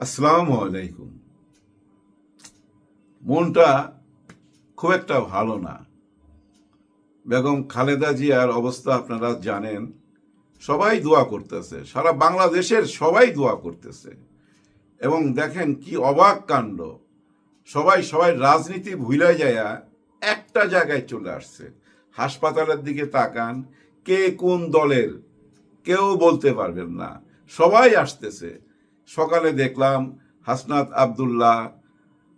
আসসালামু আলাইকুম। মনটা খুব একটা ভালো না। বেগম খালেদা জিয়ার অবস্থা আপনারা জানেন, সবাই দোয়া করতেছে, সারা বাংলাদেশের সবাই দোয়া করতেছে। এবং দেখেন কি অবাক কাণ্ড, সবাই সবাই রাজনীতি ভুলে যায় একটা জায়গায় চলে আসছে। হাসপাতালের দিকে তাকান কে কোন দলের, কেউ বলতে পারবেন না। সবাই আসতেছে। সকালে দেখলাম হাসনাত আবদুল্লাহ,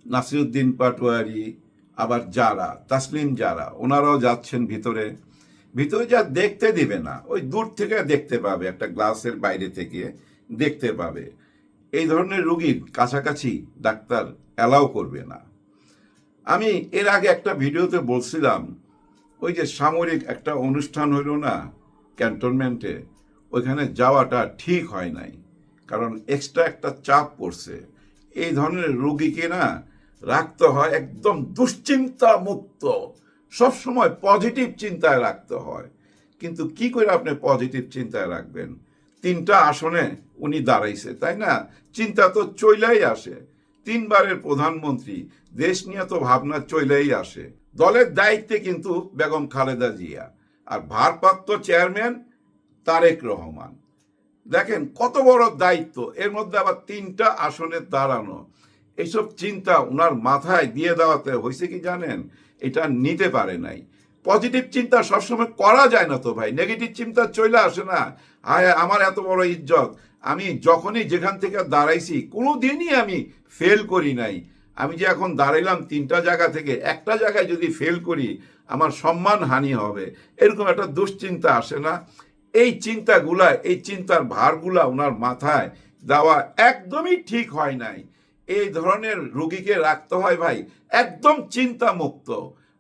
নাসিরুদ্দিন পাটোয়ারি, আবার যারা, তাসলিম যারা, ওনারাও যাচ্ছেন ভিতরে। ভিতরে যা দেখতে দিবে না, ওই দূর থেকে দেখতে পাবে, একটা গ্লাসের বাইরে থেকে দেখতে পাবে। এই ধরনের রুগীর কাছাকাছি ডাক্তার অ্যালাউ করবে না। আমি এর আগে একটা ভিডিওতে বলছিলাম ওই যে সামরিক একটা অনুষ্ঠান হইল না ক্যান্টনমেন্টে, ওইখানে যাওয়াটা ঠিক হয় নাই। কারণ এক্সট্রা একটা চাপ পড়ছে। এই ধরনের রুগীকে না রাখতে হয়, একদম দুশ্চিন্তা মুক্ত সবসময় পজিটিভ চিন্তায় রাখতে হয়। কিন্তু কি করে আপনি পজিটিভ চিন্তায় রাখবেন? তিনটা আসনে উনি দাঁড়াইছে, তাই না? চিন্তা তো চইলাই আসে। তিনবারের প্রধানমন্ত্রী, দেশ নিয়ে তো ভাবনা চইলাই আসে। দলের দায়িত্বে কিন্তু বেগম খালেদা জিয়া আর ভারপ্রাপ্ত চেয়ারম্যান তারেক রহমান। দেখেন কত বড় দায়িত্ব, এর মধ্যে আবার তিনটা আসনে দাঁড়ানো। এইসব চিন্তা ওনার মাথায় দিয়ে দেওয়াতে হয়েছে কি জানেন? এটা নিতে পারে নাই। পজিটিভ চিন্তা সবসময় করা যায় না তো ভাই, নেগেটিভ চিন্তা চলে আসে না। আয় আমার এত বড় ইজ্জত। আমি যখনই যেখান থেকে দাঁড়াইছি কোনো দিনই আমি ফেল করি নাই। আমি যে এখন দাঁড়াইলাম তিনটা জায়গা থেকে, একটা জায়গায় যদি ফেল করি, আমার সম্মান হানি হবে। এরকম একটা দুশ্চিন্তা আসে না। এই চিন্তাগুলা, এই চিন্তার ভারগুলা ওনার মাথায় দেওয়া একদমই ঠিক হয় নাই। এই ধরনের রুগীকে রাখতে হয় ভাই, একদম চিন্তা মুক্ত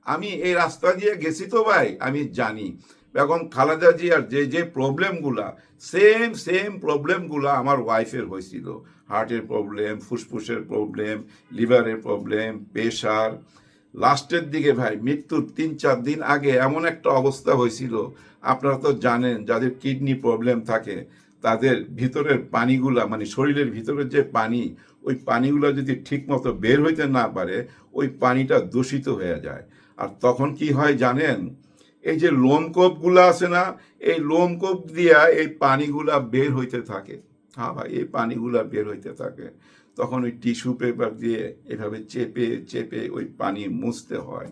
আমি এই রাস্তা দিয়ে গেছি তো ভাই, আমি জানি। বেগম খালেদা জিয়ার যে যে প্রবলেমগুলা সেম সেম প্রবলেমগুলা আমার ওয়াইফের হয়েছিল। হার্টের প্রবলেম, ফুসফুসের প্রবলেম, লিভারের প্রবলেম, প্রেশার। লাস্টের দিকে ভাই, মৃত্যুর তিন চার দিন আগে এমন একটা অবস্থা হয়েছিল, আপনারা তো জানেন যাদের কিডনি প্রবলেম থাকে, তাদের ভিতরের পানিগুলা মানে শরীরের ভিতরের যে পানি, ওই পানিগুলো যদি ঠিকমতো বের হইতে না পারে, ওই পানিটা দূষিত হয়ে যায়। আর তখন কি হয় জানেন, এই যে লোমকূপগুলো আছে না, এই লোমকূপ দিয়া এই পানিগুলা বের হইতে থাকে। ভাই এই পানিগুলা বের হইতে থাকে। তখন ওই টিস্যু পেপার দিয়ে এভাবে চেপে চেপে ওই পানি মুছতে হয়।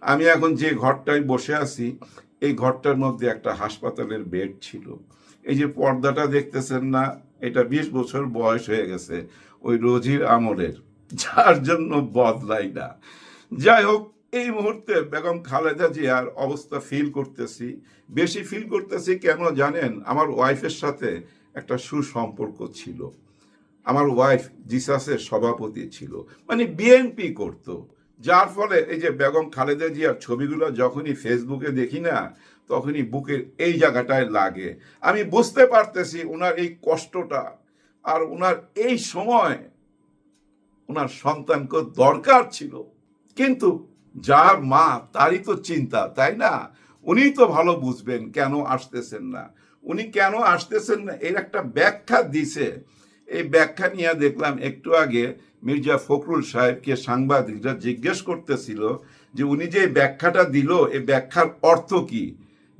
আমি এখন যে ঘরটায় বসে আছি, এই ঘরটার মধ্যে একটা হাসপাতালের বেড ছিল। এই যে পর্দাটা দেখতেছেন না, এটা বিশ বছর বয়স হয়ে গেছে, ওই রোজির আমলের। যার জন্য বদলাই না। যাই হোক, এই মুহূর্তে বেগম খালেদা জিয়ার অবস্থা ফিল করতেছি। বেশি ফিল করতেছি কেন জানেন? আমার ওয়াইফের সাথে একটা সুসম্পর্ক ছিল। আমার ওয়াইফ জিসাসের সভাপতি ছিল। মানে বিএনপি করত। যার ফলে এই যে বেগম খালেদা জিয়ার ছবিগুলো যখনই ফেসবুকে দেখি না, তখনই বুকের এই জায়গাটায় লাগে। আমি বুঝতে পারতেছি ওনার এই কষ্টটা আর ওনার এই সময় ওনার সন্তানকে দরকার ছিল। কিন্তু যার মা, তারই তো চিন্তা, তাই না? উনি তো ভালো বুঝবেন কেন আসতেছেন না। উনি কেন আসতেছেন না? এর একটা ব্যাখ্যা দিছে। এই ব্যাখ্যা নিয়ে দেখলাম একটু আগে মির্জা ফখরুল সাহেবকে সাংবাদিকরা জিজ্ঞেস করতেছিল যে উনি যে ব্যাখ্যাটা দিল এই ব্যাখ্যার অর্থ কি?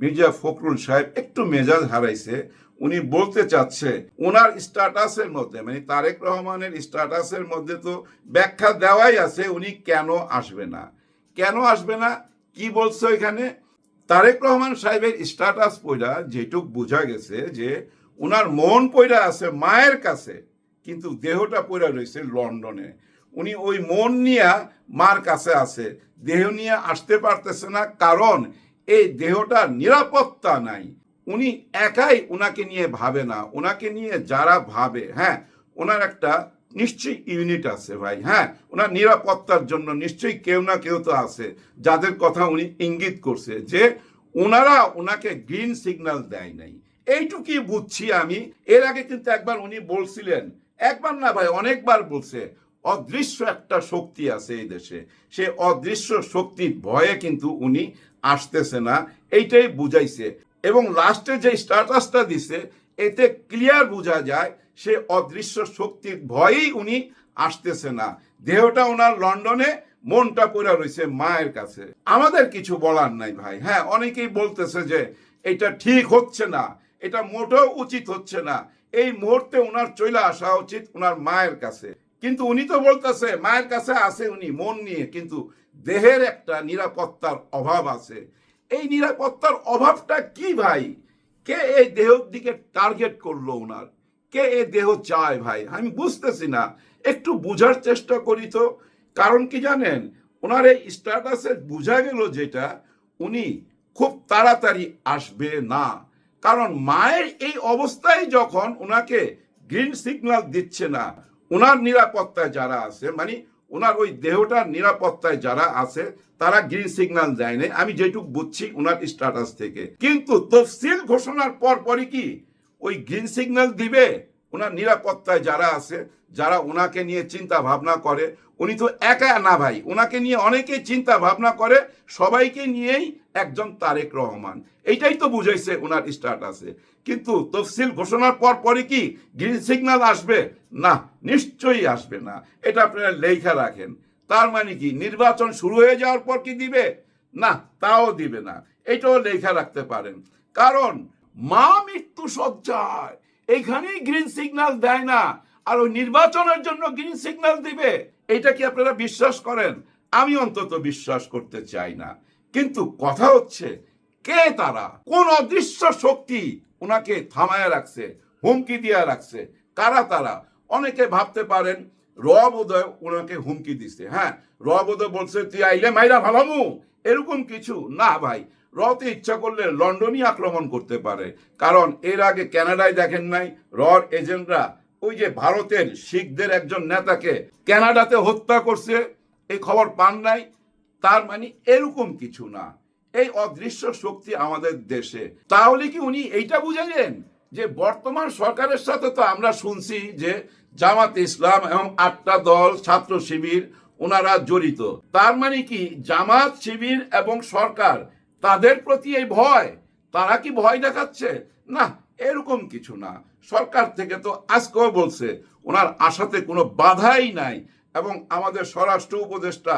মির্জা ফখরুল সাহেব একটু মেজাজ হারাইছে। উনি বলতে চাচ্ছে ওনার স্ট্যাটাসের মধ্যে মানে তারেক রহমানের স্ট্যাটাসের মধ্যে তো ব্যাখ্যা দেওয়াই আছে, উনি কেন আসবে না? কেন আসবে না? কি বলছে ওইখানে? তারেক রহমান সাহেবের স্ট্যাটাস পইরা যেটুক বোঝা গেছে যে ওনার মন পইরা আছে মায়ের কাছে, কিন্তু দেহটা পইরা রয়েছে লন্ডনে। উনি ওই মন নিয়ে মার কাছে আছে, দেহ নিয়ে আসতে পারতেছে না কারণ এই দেহটার নিরাপত্তা নাই। উনি একাই ওনাকে নিয়ে ভাবে না ওনাকে নিয়ে যারা ভাবে হ্যাঁ ওনার একটা নিশ্চয়ই ইউনিট আছে ভাই হ্যাঁ? ওনার নিরাপত্তার জন্য নিশ্চয়ই কেউ না কেউ তো আছে, যাদের কথা উনি ইঙ্গিত করছে যে ওনারা ওনাকে গ্রিন সিগন্যাল দেয় নাই। এইটুকুই বুঝছি আমি। এর আগে কিন্তু একবার উনি বলছিলেন, একবার না ভাই, অনেকবার বলছে, অদৃশ্য একটা শক্তি আছে এই দেশে। সে অদৃশ্য শক্তির ভয়ে কিন্তু উনি আসতেছে না, এইটাই বুঝাইছে। এবং লাস্টে যে স্ট্যাটাসটা দিছে, এতে ক্লিয়ার বোঝা যায় সে অদৃশ্য শক্তির ভয়েই উনি আসতেছে না। দেহটা ওনার লন্ডনে মনটা পড়ে রয়েছে মায়ের কাছে। আমাদের কিছু বলার নাই ভাই। হ্যাঁ অনেকেই বলতেছে যে এটা ঠিক হচ্ছে না, এটা মোটেও উচিত হচ্ছে না। এই মুহূর্তে ওনার চলে আসা উচিত ওনার মায়ের কাছে। কিন্তু উনি তো বলতেছে, মায়ের কাছে আছে উনি মন নিয়ে, কিন্তু দেহের একটা নিরাপত্তার অভাব আছে। এই নিরাপত্তার অভাবটা কি ভাই? কে এই দেহের দিকে টার্গেট করল ওনার কে এই দেহ চায় ভাই? আমি বুঝতেছি না। একটু বুঝার চেষ্টা করি তো। কারণ কি জানেন? ওনার এই স্ট্যাটাসে বোঝা গেল যেটা, উনি খুব তাড়াতাড়ি আসবে না। কারণ মায়ের এই অবস্থায় যখন ওনাকে গ্রিন সিগন্যাল দিচ্ছে না ওনার নিরাপত্তায় যারা আছে মানে ওনার ওই দেহটার নিরাপত্তায় যারা আছে, তারা গ্রিন সিগন্যাল দেয়নি আমি যেটুকু বুঝছি ওনার স্ট্যাটাস থেকে। কিন্তু তফসিল ঘোষণার পর পরই কি ওই গ্রিন সিগন্যাল দিবে। ওনার নিরাপত্তায় যারা আছে, যারা ওনাকে নিয়ে চিন্তা ভাবনা করে, উনি তো একা না ভাই, ওনাকে নিয়ে অনেকেই চিন্তা ভাবনা করে, সবাইকে নিয়েই একজন তারেক রহমান। এইটাই তো বুঝাইছে ওনার স্টার্টাসে কিন্তু তফসিল ঘোষণার পর পরে কি গ্রিন সিগন্যাল আসবে? না, নিশ্চয়ই আসবে না। এটা আপনারা লেখা রাখেন। তার মানে কি, নির্বাচন শুরু হয়ে যাওয়ার পর কি দিবে? না, তাও দিবে না। এটাও লেখা রাখতে পারেন। কারণ মা মৃত্যু সজ্জায়। এইখানেই গ্রিন সিগন্যাল দেয় না। আর ওই নির্বাচনের জন্য গ্রিন সিগন্যাল দিবে এটা কি আপনারা বিশ্বাস করেন? আমি অন্তত বিশ্বাস করতে চাই না। কিন্তু কথা হচ্ছে, কে তারা? কোন অদৃশ্য শক্তি ওনাকে থামায় রাখছে, হুমকি দিয়ে রাখছে? কারা তারা? অনেকে ভাবতে পারেন, রব উদয় ওনাকে হুমকি দিছে। হ্যাঁ রব উদয় বলছে, তুই আইলে মাইরা ভালামু। এরকম কিছু। না ভাই রতে ইচ্ছা করলে লন্ডনই আক্রমণ করতে পারে। কারণ এর আগে কানাডায় দেখেন নাই রর এজেন্টরা ওই যে ভারতের শিখদের একজন নেতাকে কানাডাতে হত্যা করছে, এই খবর পান নাই। তার মানে এরকম কিছু না। এই অদৃশ্য শক্তি আমাদের দেশে। তাহলে কি উনি এইটা বুঝালেন যে বর্তমান সরকারের সাথে তো আমরা শুনছি যে জামাত ইসলাম এবং আটটা দল, ছাত্র শিবির, ওনারা জড়িত। তার মানে কি জামাত, শিবির এবং সরকার তাদের প্রতি এই ভয়, তারা কি ভয় দেখাচ্ছে? না, এরকম কিছু না। সরকার থেকে তো আজকেও বলছে, ওনার আশাতে কোনো বাধাই নাই এবং আমাদের স্বরাষ্ট্র উপদেষ্টা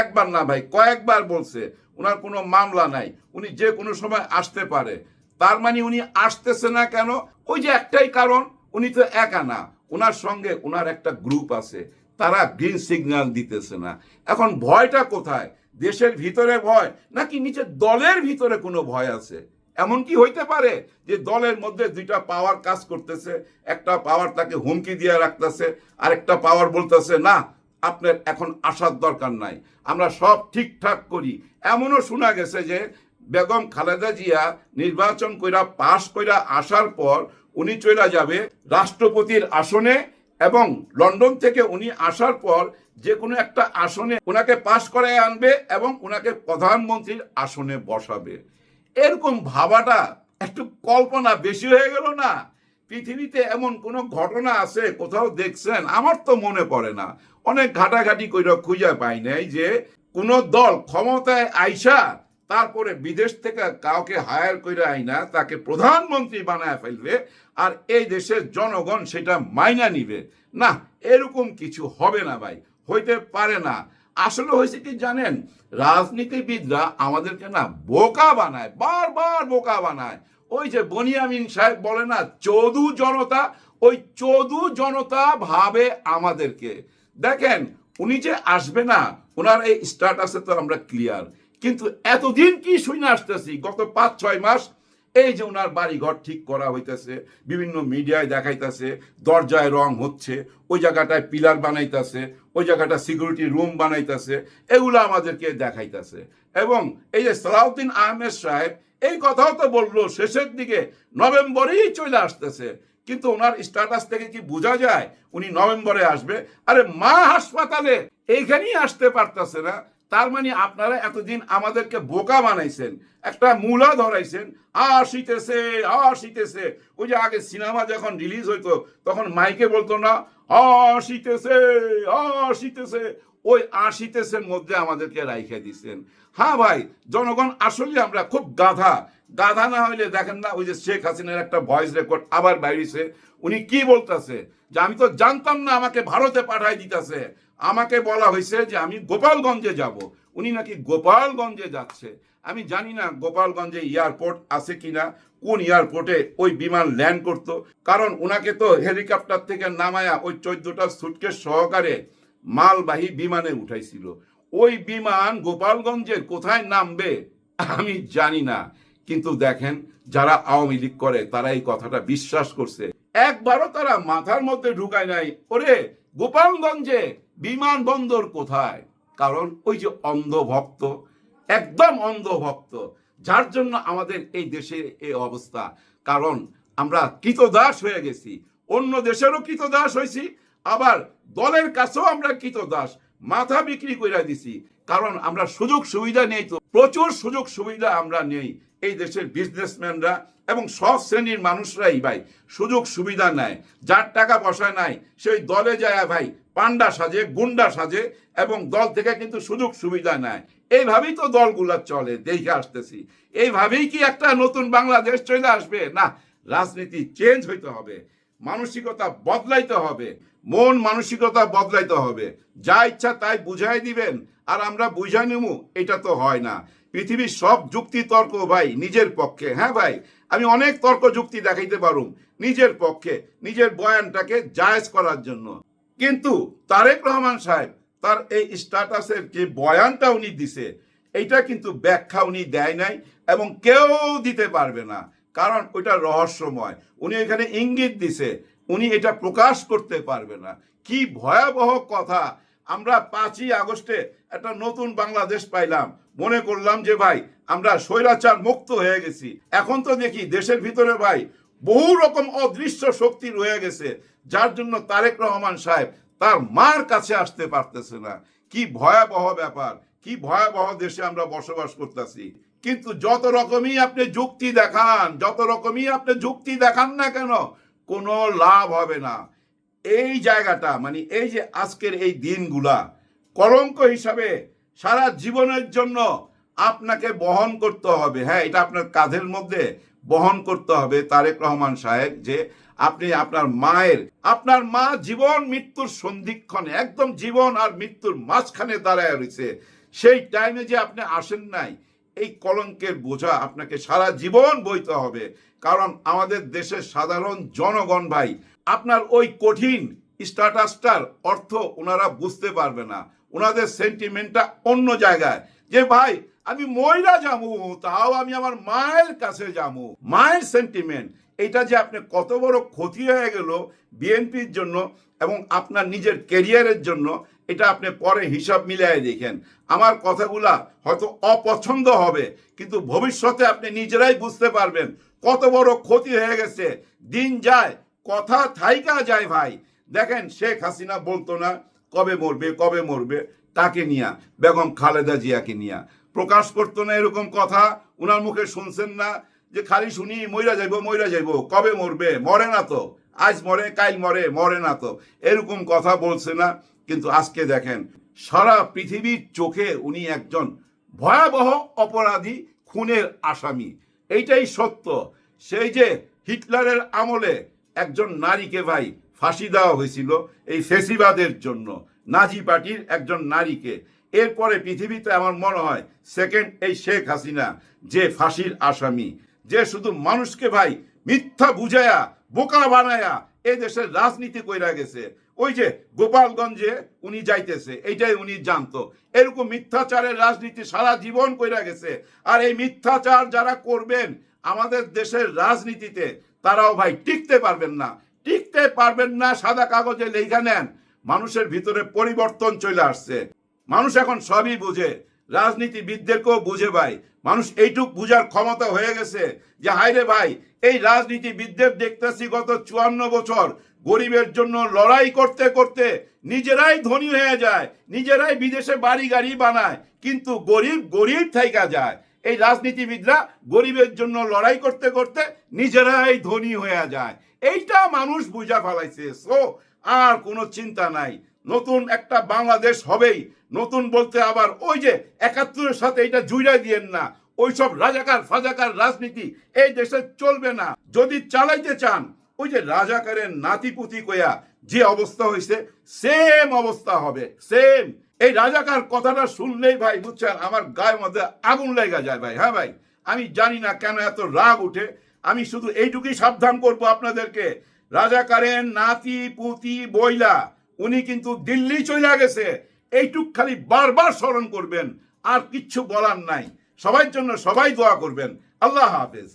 একবার না ভাই, কয়েকবার বলছে, ওনার কোনো মামলা নাই, উনি যে কোনো সময় আসতে পারে। তার মানে উনি আসতেছে না কেন? ওই যে একটাই কারণ, উনি তো একা না। ওনার সঙ্গে ওনার একটা গ্রুপ আছে, তারা গ্রিন সিগন্যাল দিতেছে না। এখন ভয়টা কোথায়? দেশের ভিতরে ভয়, নাকি নিচে দলের ভিতরে কোনো ভয় আছে? এমন কি হইতে পারে যে দলের মধ্যে দুইটা পাওয়ার কাজ করতেছে, একটা পাওয়ার তাকে হুমকি দিয়ে রাখতেছে, আরেকটা পাওয়ার বলতেছে, না, আপনার এখন আসার দরকার নাই, আমরা সব ঠিকঠাক করি। এমনও শোনা গেছে যে বেগম খালেদা জিয়া নির্বাচন কইরা পাশ কইরা আসার পর উনি চলে যাবে রাষ্ট্রপতির আসনে এবং লন্ডন থেকে উনি আসার পর যে কোনো একটা আসনে ওনাকে পাশ করায় আনবে এবং ওনাকে প্রধানমন্ত্রীর আসনে বসাবে। এরকম ভাবাটা একটু কল্পনা বেশি হয়ে গেল না। পৃথিবীতে এমন কোনো ঘটনা আছে, কোথাও দেখছেন? আমার তো মনে পড়ে না। অনেক ঘাটাঘাটি কইরা খুঁজে পাই নাই যে কোন দল ক্ষমতায় আইসা তারপরে বিদেশ থেকে কাউকে হায়ার কইরা আইনা তাকে প্রধানমন্ত্রী বানায় ফেলবে, আর এই দেশের জনগণ সেটা মাইনা নিবে। না, এরকম কিছু হবে না ভাই, হইতে পারে না। আসলে হয়েছে কি জানেন, রাজনীতিবিদরা আমাদেরকে না বোকা বানায়, বারবার বোকা বানায়। ওই যে বনিয়ামিন সাহেব বলে না চৌধু জনতা ওই চৌধু জনতা ভাবে আমাদেরকে। দেখেন, উনি যে আসবে না ওনার এই স্ট্যাটাসে তো আমরা ক্লিয়ার কিন্তু এতদিন কি শুনে আসতেছি? গত পাঁচ, ছয় মাস এই যে ওনার বাড়ি ঘর ঠিক করা হইতেছে, বিভিন্ন মিডিয়ায় দেখাইতেছে, দরজায় রং হচ্ছে, ওই জায়গাটায় পিলার বানাইতেছে, ওই জায়গাটা সিকিউরিটি রুম বানাইতেছে, এগুলো আমাদেরকে দেখাইতেছে। এবং এই যে সালাউদ্দিন আহমেদ সাহেব এই কথাও তো বলল, শেষের দিকে নভেম্বরেই চলে আসতেছে। কিন্তু ওনার স্ট্যাটাস থেকে কি বোঝা যায়? উনি নভেম্বরে আসবে। আরে মা হাসপাতালে এইখানেই আসতে পারতেছে না। তার মানে আপনারা এতদিন আমাদেরকে বোকা বানাইছেন, একটা মূলা ধরাইছেন আসিতেছে আসিতেছে ওই যে আগে সিনেমা যখন রিলিজ হইতো, তখন মাইকে বলতো না আসিতেছে আসিতেছে ওই আশিতেছের মধ্যে আমাদেরকে রাইখে দিছেন। হ্যাঁ ভাই, জনগণ আসলে আমরা খুব গাধা। গাধা না হইলে দেখেন না, ওই যে শেখ হাসিনার একটা ভয়েস রেকর্ড আবার বাইরেছে। উনি কি বলতেছে? যে আমি তো জানতাম না আমাকে ভারতে পাঠাই দিতেছে। আমাকে বলা হয়েছে যে আমি গোপালগঞ্জে যাব। উনি নাকি গোপালগঞ্জে যাচ্ছে। আমি জানি না গোপালগঞ্জে এয়ারপোর্ট আছে কিনা, কোন এয়ারপোর্টে ওই বিমান ল্যান্ড করত। কারণ ওনাকে তো হেলিকপ্টার থেকে নামায়া ওই চোদ্দটা সুটকেস সহকারে মালবাহী বিমানে উঠাইছিল। ওই বিমান গোপালগঞ্জের কোথায় নামবে, আমি জানি না। কিন্তু দেখেন, যারা আওয়ামী লীগ করে, তারা এই কথাটা বিশ্বাস করছে। একবারও তারা মাথার মধ্যে ঢুকায় নাই। ওরে, গোপালগঞ্জে বিমানবন্দর কোথায়? কারণ ওই যে অন্ধভক্ত, একদম অন্ধভক্ত, যার জন্য আমাদের এই দেশের এই অবস্থা। কারণ আমরা কৃতদাস হয়ে গেছি। অন্য দেশেরও কৃতদাস হয়েছি, আবার দলের কাছেও আমরা কৃতদাস, মাথা বিক্রি করে দিছি। কারণ আমরা সুযোগ সুবিধা নেই তো, প্রচুর সুযোগ সুবিধা আমরা নেই এই দেশের বিজনেসম্যানরা এবং সব শ্রেণির মানুষরাই ভাই, সুযোগ সুবিধা নেয় যার টাকা পয়সা নাই, সেই দলে যায় ভাই পান্ডা সাজে, গুন্ডা সাজে এবং দল থেকে কিন্তু সুযোগ সুবিধা নেয়। এইভাবেই তো দলগুলা চলে দেখে আসতেছি। এইভাবেই কি একটা নতুন বাংলাদেশ চলে আসবে? না, রাজনীতি চেঞ্জ হইতে হবে, মানসিকতা বদলাইতে হবে, মন মানসিকতা বদলাইতে হবে। যা ইচ্ছা তাই বুঝাই দিবেন, আর আমরা বুঝাই নেব এটা তো হয় না। পৃথিবীর সব যুক্তি তর্ক ভাই, নিজের পক্ষে হ্যাঁ ভাই? আমি অনেক তর্ক যুক্তি দেখাইতে পারুম, নিজের পক্ষে, নিজের বয়ানটাকে জায়েজ করার জন্য। কিন্তু তারেক রহমান সাহেব, তার এই স্ট্যাটাসের যে বয়ানটা উনি দিছে, এইটা কিন্তু ব্যাখ্যা উনি দেয় নাই এবং কেউ দিতে পারবে না। কারণ ওইটা রহস্যময়। উনি এখানে ইঙ্গিত দিছে, উনি এটা প্রকাশ করতে পারবে না। কি ভয়াবহ কথা! আমরা পাঁচই আগস্টে একটা নতুন বাংলাদেশ পাইলাম। মনে করলাম যে, ভাই, আমরা স্বৈরাচার মুক্ত হয়ে গেছি। এখন তো দেখি দেশের ভিতরে, ভাই, বহু রকম অদৃশ্য শক্তি রয়ে গেছে। যার জন্য তারেক রহমান সাহেব তার মার কাছে আসতে পারতেছে না। কি ভয়াবহ ব্যাপার, কি ভয়াবহ দেশে আমরা বসবাস করতেছি। কিন্তু যত রকমই আপনি যুক্তি দেখান, যত রকমই আপনি যুক্তি দেখান না কেন, কোনো লাভ হবে না। এই জায়গাটা মানে এই যে আজকের এই দিনগুলা, কলঙ্ক হিসাবে সারা জীবনের জন্য আপনাকে বহন করতে হবে। হ্যাঁ এটা আপনার কাঁধের মধ্যে বহন করতে হবে তারেক রহমান সাহেব যে আপনি আপনার মায়ের, আপনার মা জীবন মৃত্যুর সন্ধিক্ষণে, একদম জীবন আর মৃত্যুর মাঝখানে দাঁড়ায় রয়েছে। সেই টাইমে যে আপনি আসেন নাই, এই কলঙ্কের বোঝা আপনাকে সারা জীবন বইতে হবে। কারণ আমাদের দেশের সাধারণ জনগণ ভাই, আপনার ওই কঠিন স্ট্যাটাসটার অর্থ ওনারা বুঝতে পারবে না। ওনাদের সেন্টিমেন্টটা অন্য জায়গায়। যে ভাই, আমি ময়রা যাব, তাও আমি আমার মায়ের কাছে যাব। মায়ের সেন্টিমেন্ট এটা যে আপনি কত বড় ক্ষতি হয়ে গেল বিএনপির জন্য এবং আপনার নিজের কেরিয়ারের জন্য, এটা আপনি পরে হিসাব মিলিয়ে দেখেন। আমার কথাগুলা হয়তো অপছন্দ হবে, কিন্তু ভবিষ্যতে আপনি নিজেরাই বুঝতে পারবেন কত বড় ক্ষতি হয়ে গেছে। দিন যায়, কথা থাইকা যায় ভাই। দেখেন শেখ হাসিনা বলতো না, কবে মরবে কবে মরবে? তাকে নিয়া, বেগম খালেদা জিয়াকে নিয়া। প্রকাশ করতো না এরকম কথা, উনার মুখে শুনছেন না। যে খালি শুনি, মইরা যাইব, মইরা যাইবো, কবে মরবে? মরে না তো। আজ মরে, কাইল মরে মরে না তো। এরকম কথা বলছে না, কিন্তু আজকে দেখেন, সারা পৃথিবীর চোখে উনি একজন ভয়াবহ অপরাধী, খুনের আসামি। এইটাই সত্য। সেই যে হিটলারের আমলে একজন নারীকে ভাই ফাঁসি দেওয়া হয়েছিল, এই ফেসিবাদের জন্য, নাজি পার্টির একজন নারীকে। এরপরে পৃথিবীতে আমার মনে হয়, সেকেন্ড এই শেখ হাসিনা যে ফাঁসির আসামি যে শুধু মানুষকে ভাই মিথ্যা বুঝায়া, বোকা বানায়া এ দেশের রাজনীতি কইরা গেছে। ওই যে গোপালগঞ্জে উনি যাইতেছে, এইটাই উনি জানতো। এরকম মিথ্যাচারের রাজনীতি সারা জীবন কইরা গেছে। আর এই মিথ্যাচার যারা করবেন আমাদের দেশের রাজনীতিতে, তারাও ভাই টিকতে পারবেন না। টিকতে পারবেন না, সাদা কাগজে লেখা নেন। মানুষের ভিতরে পরিবর্তন চলে আসছে। মানুষ এখন সবই বুঝে রাজনীতিবিদদেরকেও বুঝে ভাই। মানুষ এইটুক বুঝার ক্ষমতা হয়ে গেছে যে হাইরে ভাই, এই রাজনীতিবিদদের দেখতেছি গত চুয়ান্ন বছর গরিবের জন্য লড়াই করতে করতে নিজেরাই ধনী হয়ে যায়, নিজেরাই বিদেশে বাড়ি গাড়ি বানায়, কিন্তু গরিব গরিব থাইকা যায়। এই রাজনীতিবিদরা গরিবের জন্য লড়াই করতে করতে নিজেরাই ধনী হয়ে যায়। এইটা মানুষ বুঝা ফেলাইছে। সো, আর কোনো চিন্তা নাই। নতুন একটা বাংলাদেশ হবেই। নতুন বলতে আবার ওই যে একাত্তরের সাথে এটা জুড়ে দিয়েন না। ওইসব রাজাকার, ফাজাকার রাজনীতি এই দেশে চলবে না। যদি চালাইতে চান, ওই যে রাজাকারের নাতিপুতি কয়া যে অবস্থা হয়েছে সেম অবস্থা হবে, সেম। এই রাজাকার কথাটা শুনলেই ভাই বুঝছেন, আমার গায়ের মধ্যে আগুন লেগে যায় ভাই হ্যাঁ ভাই? আমি জানি না কেন এত রাগ উঠে। আমি শুধু এইটুকুই সাবধান করব আপনাদেরকে। রাজাকারের নাতি পুতি বইলা, উনি কিন্তু দিল্লি চলে গেছে। এইটুক খালি বারবার স্মরণ করবেন, আর কিচ্ছু বলার নাই। সবাই জন্য সবাই দোয়া করবেন। আল্লাহ হাফেজ।